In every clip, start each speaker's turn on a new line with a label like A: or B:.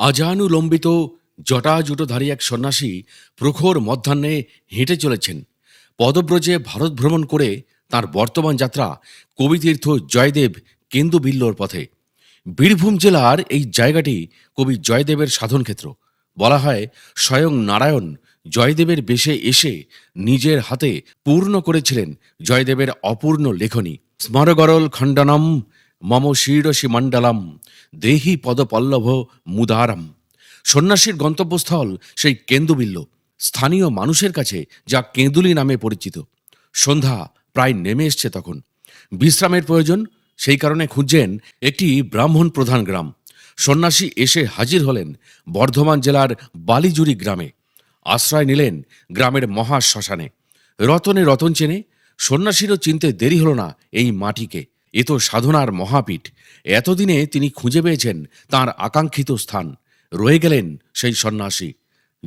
A: আজানুলম্বিত জটাজুটোধারী এক সন্ন্যাসী প্রখর মধ্যাহ্নে হেঁটে চলেছেন। পদব্রজে ভারত ভ্রমণ করে তার বর্তমান যাত্রা কবিতীর্থ জয়দেব কেন্দুবিল্লোর পথে। বীরভূম জেলার এই জায়গাটি কবি জয়দেবের সাধনক্ষেত্র। বলা হয়, স্বয়ং নারায়ণ জয়দেবের বেশে এসে নিজের হাতে পূর্ণ করেছিলেন জয়দেবের অপূর্ণ লেখনী। স্মরগরল খণ্ডনম মম শীর্ষি মণ্ডলম দেহি পদপল্লভ মুদারম সন্ন্যাসীর গন্তব্যস্থল সেই কেন্দুবিল্ল, স্থানীয় মানুষের কাছে যা কেঁদুলি নামে পরিচিত। সন্ধ্যা প্রায় নেমে এসছে তখন। বিশ্রামের প্রয়োজন, সেই কারণে খুঁজছেন একটি ব্রাহ্মণ প্রধান গ্রাম। সন্ন্যাসী এসে হাজির হলেন বর্ধমান জেলার বালিজুরি গ্রামে। আশ্রয় নিলেন গ্রামের মহা শ্মশানে রতনে রতন চেনে, সন্ন্যাসীরও চিনতে দেরি হল না এই মাটিকে। এ তো সাধনার মহাপীঠ। এতদিনে তিনি খুঁজে পেয়েছেন তার আকাঙ্ক্ষিত স্থান। রয়ে গেলেন সেই সন্ন্যাসী।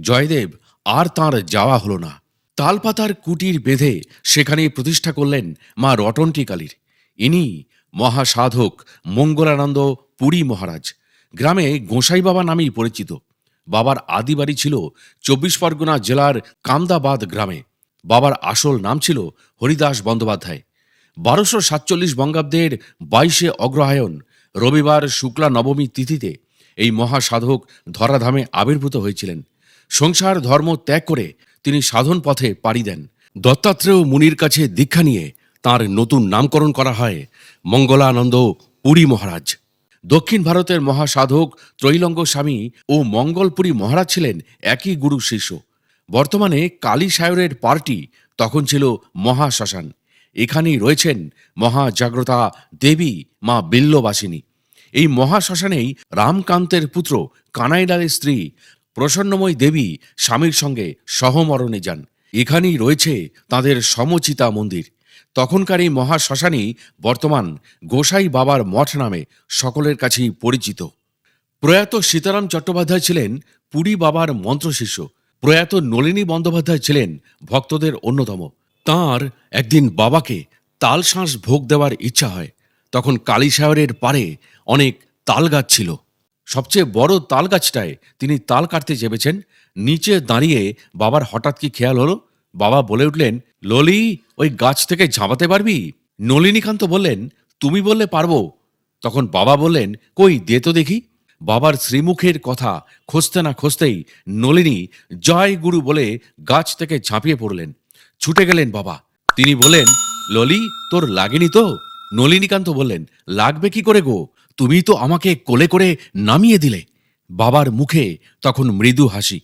A: জয়দেব, আর তার যাওয়া হল না। তালপাতার কুটির বেঁধে সেখানেই প্রতিষ্ঠা করলেন মা রটন্টি কালীর ইনি মহাসাধক মঙ্গলানন্দ পুরী মহারাজ। গ্রামে গোসাই বাবা নামেই পরিচিত। বাবার আদি বাড়ি ছিল চব্বিশ পরগনা জেলার কামদাবাদ গ্রামে। বাবার আসল নাম ছিল হরিদাস বন্দ্যোপাধ্যায়। বারোশো সাতচল্লিশ বঙ্গাব্দের বাইশে অগ্রহায়ণ, রবিবার শুক্লা নবমী তিথিতে এই মহাসাধক ধরাধামে আবির্ভূত হয়েছিলেন। সংসার ধর্ম ত্যাগ করে তিনি সাধন পথে পাড়ি দেন। দত্তাত্রেয় মুনির কাছে দীক্ষা নিয়ে তার নতুন নামকরণ করা হয় মঙ্গলানন্দ পুরী মহারাজ। দক্ষিণ ভারতের মহাসাধক ত্রৈলঙ্গ স্বামী ও মঙ্গলপুরী মহারাজ ছিলেন একই গুরু শিষ্য। বর্তমানে কালী সায়রের পার্টি তখন ছিল মহাশ্মশান। এখানেই রয়েছেন মহাজাগ্রতা দেবী মা বিল্লবাসিনী। এই মহাশ্মশানেই রামকান্তের পুত্র কানাইলালের স্ত্রী প্রসন্নময় দেবী স্বামীর সঙ্গে সহমরণে যান। এখানেই রয়েছে তাদের সমচিতা মন্দির। তখনকার এই মহাশ্মশানই বর্তমান গোসাই বাবার মঠ নামে সকলের কাছেই পরিচিত। প্রয়াত সীতারাম চট্টোপাধ্যায় ছিলেন পুরী বাবার মন্ত্রশিষ্য। প্রয়াত নলিনী বন্দ্যোপাধ্যায় ছিলেন ভক্তদের অন্যতম। তাঁর একদিন বাবাকে তালশাঁস ভোগ দেওয়ার ইচ্ছা হয়। তখন কালীসাগরের পারে অনেক তাল গাছ ছিল। সবচেয়ে বড় তাল গাছটায় তিনি তাল কাটতে চেপেছেন। নিচে দাঁড়িয়ে বাবার হঠাৎ কি খেয়াল হলো? বাবা বলে উঠলেন, ললি, ওই গাছ থেকে ঝাঁপাতে পারবি? নলিনীকান্ত বললেন, তুমি বললে পারব। তখন বাবা বললেন, কই, দে তো দেখি। বাবার শ্রীমুখের কথা খুঁজতে না খুঁজতেই নলিনী, জয় গুরু বলে গাছ থেকে ঝাঁপিয়ে পড়লেন। ছুটে গেলেন বাবা। তিনি বলেন ললি, তোর লাগেনি তো? নলিনীকান্ত বললেন, লাগবে কি করে গো? তুমি তো আমাকে কোলে করে নামিয়ে দিলে। বাবার মুখে তখন মৃদু হাসি।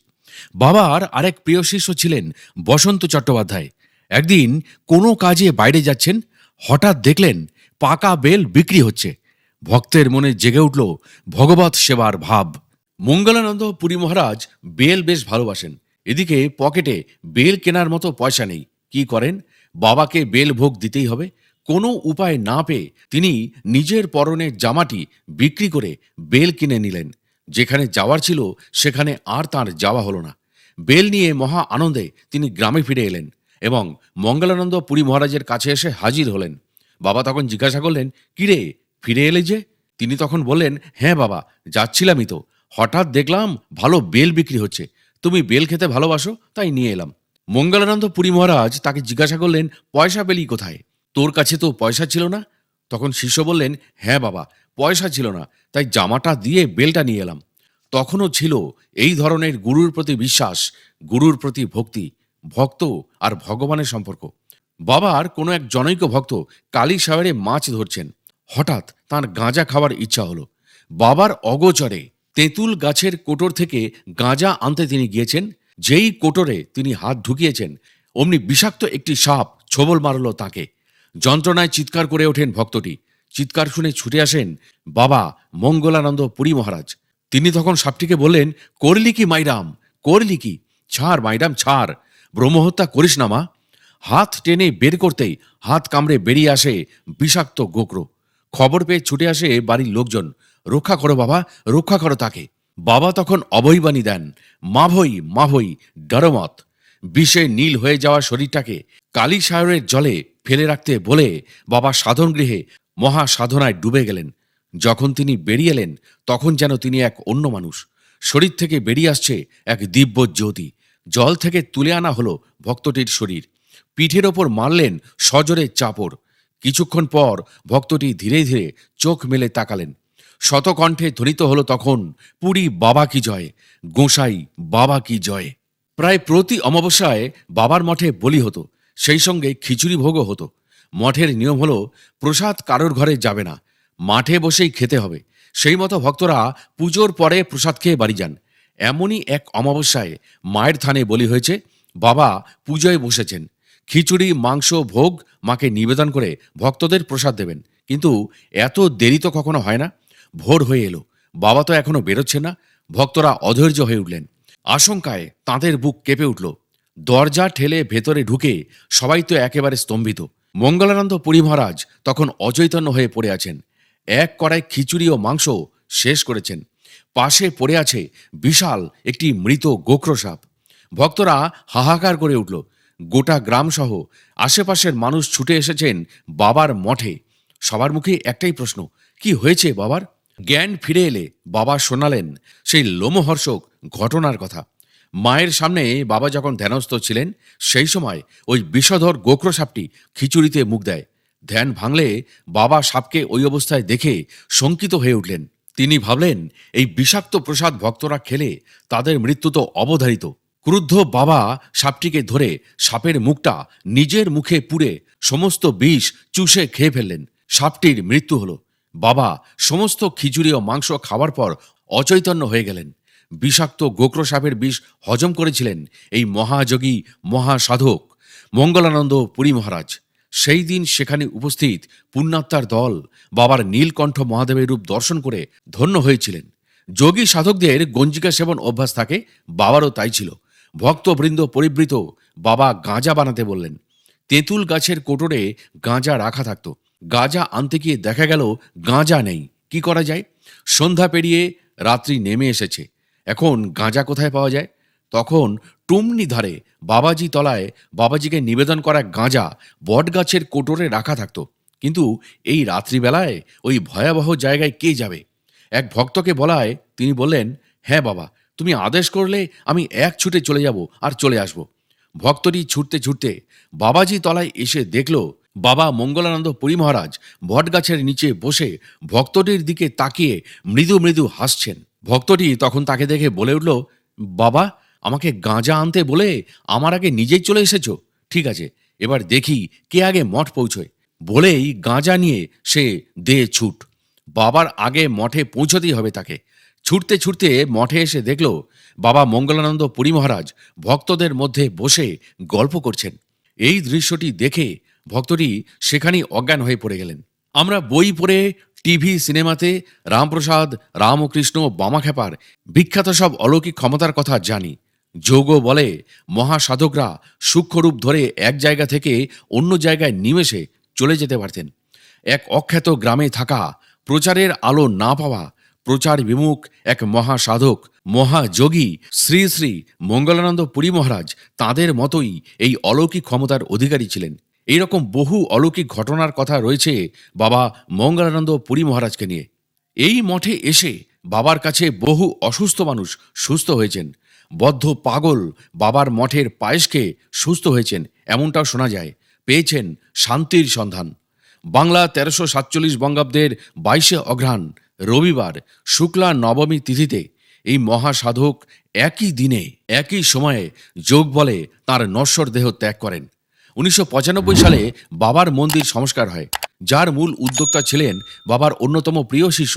A: বাবার আরেক প্রিয় শিষ্য ছিলেন বসন্ত চট্টোপাধ্যায়। একদিন কোনো কাজে বাইরে যাচ্ছেন, হঠাৎ দেখলেন পাকা বেল বিক্রি হচ্ছে। ভক্তের মনে জেগে উঠল ভগবত সেবার ভাব। মঙ্গলানন্দ পুরী মহারাজ বেল বেশ ভালোবাসেন। এদিকে পকেটে বেল কেনার মতো পয়সা নেই। কি করেন? বাবাকে বেল ভোগ দিতেই হবে। কোনো উপায় না পেয়ে তিনি নিজের পরনের জামাটি বিক্রি করে বেল কিনে নিলেন। যেখানে যাওয়ার ছিল, সেখানে আর তার যাওয়া হলো না। বেল নিয়ে মহা আনন্দে তিনি গ্রামে ফিরে এলেন এবং মঙ্গলানন্দ পুরী মহারাজের কাছে এসে হাজির হলেন। বাবা তখন জিজ্ঞাসা করলেন কিরে ফিরে এলে যে? তিনি তখন বললেন হ্যাঁ বাবা, যাচ্ছিলামই তো। হঠাৎ দেখলাম ভালো বেল বিক্রি হচ্ছে। তুমি বেল খেতে ভালোবাসো, তাই নিয়ে এলাম। মঙ্গলানন্দ পুরী মহারাজ তাকে জিজ্ঞাসা করলেন, পয়সা পেলি কোথায়? তোর কাছে তো পয়সা ছিল না? তখন শিষ্য বললেন হ্যাঁ বাবা, পয়সা ছিল না, তাই জামাটা দিয়ে বেলটা নিয়ে এলাম। তখনও ছিল এই ধরনের গুরুর প্রতি বিশ্বাস, গুরুর প্রতি ভক্তি, ভক্ত আর ভগবানের সম্পর্ক। বাবার কোনো এক জনৈক ভক্ত কালী সাগরে মাছ ধরছেন। হঠাৎ তার গাঁজা খাওয়ার ইচ্ছা হলো। বাবার অগোচরে তেঁতুল গাছের কোটর থেকে গাঁজা আনতে তিনি গিয়েছেন। যেই কোটরে তিনি হাত ঢুকিয়েছেন, অমনি বিষাক্ত একটি সাপ ছোবল মারল তাকে। যন্ত্রণায় চিৎকার করে ওঠেন ভক্তটি। চিৎকার শুনে ছুটে আসেন বাবা মঙ্গলানন্দ পুরী মহারাজ। তিনি তখন সাপটিকে বললেন, করলি কি মাইরাম? করলি কি? ছাড় মাইরাম, ছাড়। ব্রহ্মহত্যা করিস না মা। হাত টেনে বের করতেই হাত কামড়ে বেরিয়ে আসে বিষাক্ত গোকরো। খবর পেয়ে ছুটে আসে বাড়ির লোকজন। রক্ষা করো বাবা, রক্ষা করো তাকে। বাবা তখন অভয়বাণী দেন। মা ভই মা ভই ডরমত বিষে নীল হয়ে যাওয়া শরীরটাকে কালী সাগরের জলে ফেলে রাখতে বলে বাবা সাধন গৃহে মহা সাধনায় ডুবে গেলেন। যখন তিনি বেরিয়ে এলেন, তখন যেন তিনি এক অন্য মানুষ। শরীর থেকে বেরিয়ে আসছে এক দিব্য জ্যোতি। জল থেকে তুলে আনা হলো ভক্তটির শরীর। পিঠের ওপর মারলেন সজোরে চাপড়। কিছুক্ষণ পর ভক্তটি ধীরে ধীরে চোখ মেলে তাকালেন। শতকণ্ঠে ধ্বনিত হলো তখন, পুরী বাবা কি জয়, গোসাই বাবা কি জয়। প্রায় প্রতি অমাবস্যায় বাবার মঠে বলি হতো, সেই সঙ্গে খিচুড়ি ভোগও হতো। মঠের নিয়ম হলো, প্রসাদ কারোর ঘরে যাবে না, মাঠে বসেই খেতে হবে। সেই মতো ভক্তরা পুজোর পরে প্রসাদ খেয়ে বাড়ি যান। এমনই এক অমাবস্যায় মায়ের থানে বলি হয়েছে, বাবা পুজোয় বসেছেন। খিচুড়ি, মাংস, ভোগ মাকে নিবেদন করে ভক্তদের প্রসাদ দেবেন। কিন্তু এত দেরি তো কখনো হয় না। ভোর হয়ে এলো। বাবা তো এখনও বেরোচ্ছে না। ভক্তরা অধৈর্য হয়ে উঠলেন। আশঙ্কায় তাঁদের বুক কেঁপে উঠল। দরজা ঠেলে ভেতরে ঢুকে সবাই তো একেবারে স্তম্ভিত। মঙ্গলানন্দ পুরী মহারাজ তখন অচৈতন্য হয়ে পড়ে আছেন। এক কড়াই খিচুড়ি ও মাংস শেষ করেছেন। পাশে পড়ে আছে বিশাল একটি মৃত গোক্র সাপ ভক্তরা হাহাকার করে উঠল। গোটা গ্রামসহ আশেপাশের মানুষ ছুটে এসেছেন বাবার মঠে। সবার মুখে একটাই প্রশ্ন, কি হয়েছে বাবার? জ্ঞান ফিরে এলে বাবা শোনালেন সেই লোমহর্ষক ঘটনার কথা। মায়ের সামনে বাবা যখন ধ্যানস্থ ছিলেন, সেই সময় ওই বিষধর গোক্র সাপটি খিচুড়িতে মুখ দেয়। ধ্যান ভাঙলে বাবা সাপকে ওই অবস্থায় দেখে শঙ্কিত হয়ে উঠলেন। তিনি ভাবলেন, এই বিষাক্ত প্রসাদ ভক্তরা খেলে তাদের মৃত্যু তো অবধারিত। ক্রুদ্ধ বাবা সাপটিকে ধরে সাপের মুখটা নিজের মুখে পুড়ে সমস্ত বিষ চুষে খেয়ে ফেললেন। সাপটির মৃত্যু হলো। বাবা, সমস্ত খিচুড়ি ও মাংস খাওয়ার পর অচৈতন্য হয়ে গেলেন। বিষাক্ত গোক্র সাপের বিষ হজম করেছিলেন এই মহাযোগী মহাসাধক মঙ্গলানন্দ পুরী মহারাজ। সেই দিন সেখানে উপস্থিত পুণ্যাত্মার দল বাবার নীলকণ্ঠ মহাদেবের রূপ দর্শন করে ধন্য হয়েছিলেন। যোগী সাধকদের গঞ্জিকা সেবন অভ্যাস থাকে, বাবারও তাই ছিল। ভক্তবৃন্দ পরিবৃত বাবা গাঁজা বানাতে বললেন। তেঁতুল গাছের কোটরে গাঁজা রাখা থাকতো। গাঁজা আনতে গিয়ে দেখা গেল গাঁজা নেই। কি করা যায়? সন্ধ্যা পেরিয়ে রাত্রি নেমে এসেছে। এখন গাঁজা কোথায় পাওয়া যায়? তখন টুমনি ধারে বাবাজি তলায় বাবাজিকে নিবেদন করা গাঁজা বটগাছের কোটরে রাখা থাকতো। কিন্তু এই রাত্রিবেলায় ওই ভয়াবহ জায়গায় কে যাবে? এক ভক্তকে বলায় তিনি বললেন হ্যাঁ বাবা, তুমি আদেশ করলে আমি এক ছুটে চলে যাব আর চলে আসব। ভক্তটি ছুটতে ছুটতে বাবাজি তলায় এসে দেখল বাবা মঙ্গলানন্দ পুরী মহারাজ বটগাছের নিচে বসে ভক্তটির দিকে তাকিয়ে মৃদু মৃদু হাসছেন। ভক্তটি তখন তাকে দেখে বলে উঠল, বাবা, আমাকে গাঁজা আনতে বলে আমার আগে নিজেই চলে এসেছ? ঠিক আছে, এবার দেখি কে আগে মঠ পৌঁছয়। বলেই গাঁজা নিয়ে সে দে ছুট। বাবার আগে মঠে পৌঁছতেই হবে তাকে। ছুটতে ছুটতে মঠে এসে দেখল, বাবা মঙ্গলানন্দ পুরী মহারাজ ভক্তদের মধ্যে বসে গল্প করছেন। এই দৃশ্যটি দেখে ভক্তটি সেখানেই অজ্ঞান হয়ে পড়ে গেলেন। আমরা বই পড়ে, টিভি, সিনেমাতে রামপ্রসাদ, রামকৃষ্ণ, বামাখ্যাপার বিখ্যাত সব অলৌকিক ক্ষমতার কথা জানি। যোগও বলে, মহাসাধকরা সূক্ষ্মরূপ ধরে এক জায়গা থেকে অন্য জায়গায় নিমেষে চলে যেতে পারতেন। এক অখ্যাত গ্রামে থাকা, প্রচারের আলো না পাওয়া, প্রচার বিমুখ এক মহাসাধক, মহাযোগী শ্রী শ্রী মঙ্গলানন্দ পুরী মহারাজ তাঁদের মতোই এই অলৌকিক ক্ষমতার অধিকারী ছিলেন। এইরকম বহু অলৌকিক ঘটনার কথা রয়েছে বাবা মঙ্গলানন্দ পুরী মহারাজকে নিয়ে। এই মঠে এসে বাবার কাছে বহু অসুস্থ মানুষ সুস্থ হয়েছেন। বদ্ধ পাগল বাবার মঠের পায়েসকে সুস্থ হয়েছেন, এমনটাও শোনা যায়। পেয়েছেন শান্তির সন্ধান। বাংলা তেরোশো সাতচল্লিশ বঙ্গাব্দের বাইশে অঘ্রাণ, রবিবার, শুক্লা নবমী তিথিতে এই মহাসাধক একই দিনে, একই সময়ে যোগ বলে তার নশ্বর দেহ ত্যাগ করেন। উনিশশো পঁচানব্বই সালে বাবার মন্দির সংস্কার হয়, যার মূল উদ্যোক্তা ছিলেন বাবার অন্যতম প্রিয় শিষ্য,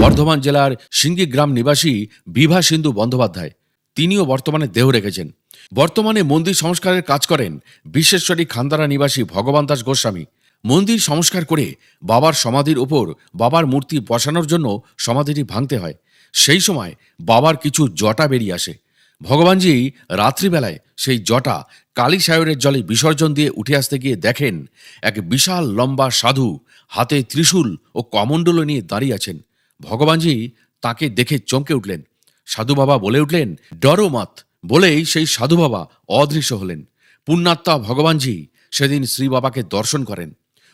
A: বর্ধমান জেলার সিঙ্গি গ্রাম নিবাসী বিভা সিন্ধু বন্দ্যোপাধ্যায়। তিনিও বর্তমানে দেহ রেখেছেন। বর্তমানে মন্দির সংস্কারের কাজ করেন বিশ্বেশ্বরী খান্দারা নিবাসী ভগবান দাস গোস্বামী। মন্দির সংস্কার করে বাবার সমাধির উপর বাবার মূর্তি বসানোর জন্য সমাধিটি ভাঙতে হয়। সেই সময় বাবার কিছু জটা বেরিয়ে আসে। ভগবানজি রাত্রিবেলায় সেই জটা কালী সায়রের জলে বিসর্জন দিয়ে উঠে আসতে গিয়ে দেখেন এক বিশাল লম্বা সাধু হাতে ত্রিশূল ও কমণ্ডল নিয়ে দাঁড়িয়ে আছেন। ভগবানজি তাকে দেখে চমকে উঠলেন। সাধু বাবা বলে উঠলেন, ডরো মাত। বলেই সেই সাধু বাবা অদৃশ্য হলেন। পুণ্যাত্মা ভগবানজি সেদিন শ্রী বাবাকে দর্শন করেন।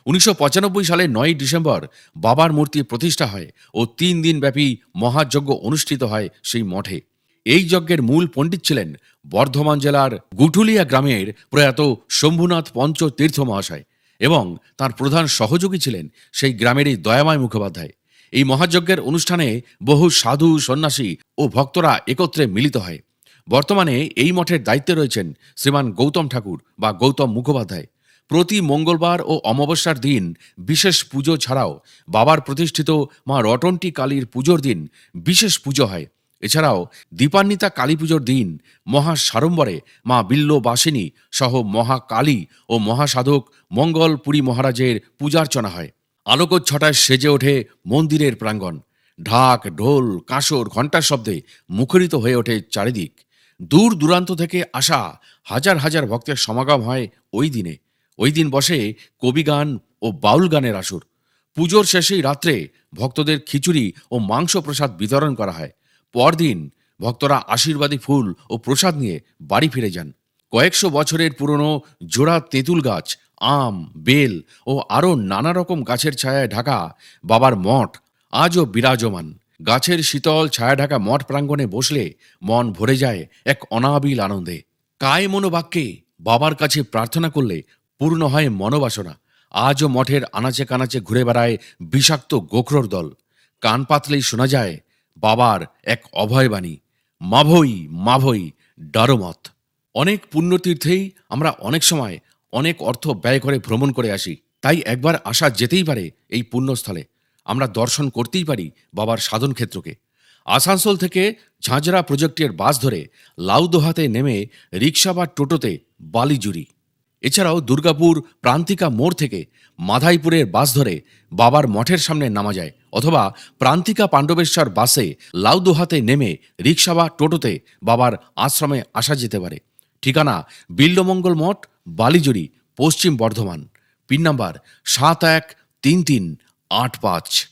A: উনিশশো পঁচানব্বই সালে নয় ডিসেম্বর বাবার মূর্তি প্রতিষ্ঠা হয় ও তিন দিন ব্যাপী মহাযজ্ঞ অনুষ্ঠিত হয় সেই মঠে। এই যজ্ঞের মূল পণ্ডিত ছিলেন বর্ধমান জেলার গুটুলিয়া গ্রামের প্রয়াত শম্ভুনাথ পঞ্চ তীর্থ মহাশয় এবং তার প্রধান সহযোগী ছিলেন সেই গ্রামেরই দয়াময় মুখোপাধ্যায়। এই মহাযজ্ঞের অনুষ্ঠানে বহু সাধু, সন্ন্যাসী ও ভক্তরা একত্রে মিলিত হয়। বর্তমানে এই মঠের দায়িত্বে রয়েছেন শ্রীমান গৌতম ঠাকুর বা গৌতম মুখোপাধ্যায়। প্রতি মঙ্গলবার ও অমাবস্যার দিন বিশেষ পুজো ছাড়াও বাবার প্রতিষ্ঠিত মা রটন্টি কালীর পুজোর দিন বিশেষ পুজো হয়। এছাড়াও দীপান্বিতা কালী পুজোর দিন মহা সাড়ম্বরে মা বিল্লবাসিনী সহ মহাকালী ও মহাসাধক মঙ্গলপুরী মহারাজের পূজার্চনা হয়। আলোকচ্ছটায় সেজে ওঠে মন্দিরের প্রাঙ্গণ। ঢাক, ঢোল, কাঁসর, ঘণ্টার শব্দে মুখরিত হয়ে ওঠে চারিদিক। দূর দূরান্ত থেকে আসা হাজার হাজার ভক্তের সমাগম হয় ওই দিনে। ওই দিন বসে কবিগান ও বাউল গানের আসর। পুজোর শেষেই রাত্রে ভক্তদের খিচুড়ি ও মাংস প্রসাদ বিতরণ করা হয়। পরদিন ভক্তরা আশীর্বাদী ফুল ও প্রসাদ নিয়ে বাড়ি ফিরে যান। কয়েকশো বছরের পুরনো জোড়া তেঁতুল গাছ, আম, বেল ও আরও নানা রকম গাছের ছায়ায় ঢাকা বাবার মঠ আজও বিরাজমান। গাছের শীতল ছায়া ঢাকা মঠ প্রাঙ্গণে বসলে মন ভরে যায় এক অনাবিল আনন্দে। কায় মনোবাক্যে বাবার কাছে প্রার্থনা করলে পূর্ণ হয় মনোবাসনা। আজও মঠের আনাচে কানাচে ঘুরে বেড়ায় বিষাক্ত গোখরোর দল। কান পাতলেই শোনা যায় বাবার এক অভয়বাণী, মাভই মাভই ডারমত অনেক পুণ্যতীর্থেই আমরা অনেক সময় অনেক অর্থ ব্যয় করে ভ্রমণ করে আসি। তাই একবার আসা যেতেই পারে এই পুণ্যস্থলে। আমরা দর্শন করতেই পারি বাবার সাধন ক্ষেত্রকে। আসানসোল থেকে ঝাঁঝরা প্রজেক্টের বাস ধরে লাউদোহাতে নেমে রিক্সা বা টোটোতে বালিজুরি এছাড়াও দুর্গাপুর প্রান্তিকা মোড় থেকে মাধাইপুরের বাস ধরে বাবার মঠের সামনে নামা যায়। অথবা প্রান্তিকা পাণ্ডবেশ্বর বাসে লাউদোহাতে নেমে রিক্সা বা টোটোতে বাবার আশ্রমে আসা যেতে পারে। ঠিকানা বিল্লমঙ্গল মঠ, বালিজুড়ি, পশ্চিম বর্ধমান। পিন নাম্বার সাত এক তিন তিন আট পাঁচ।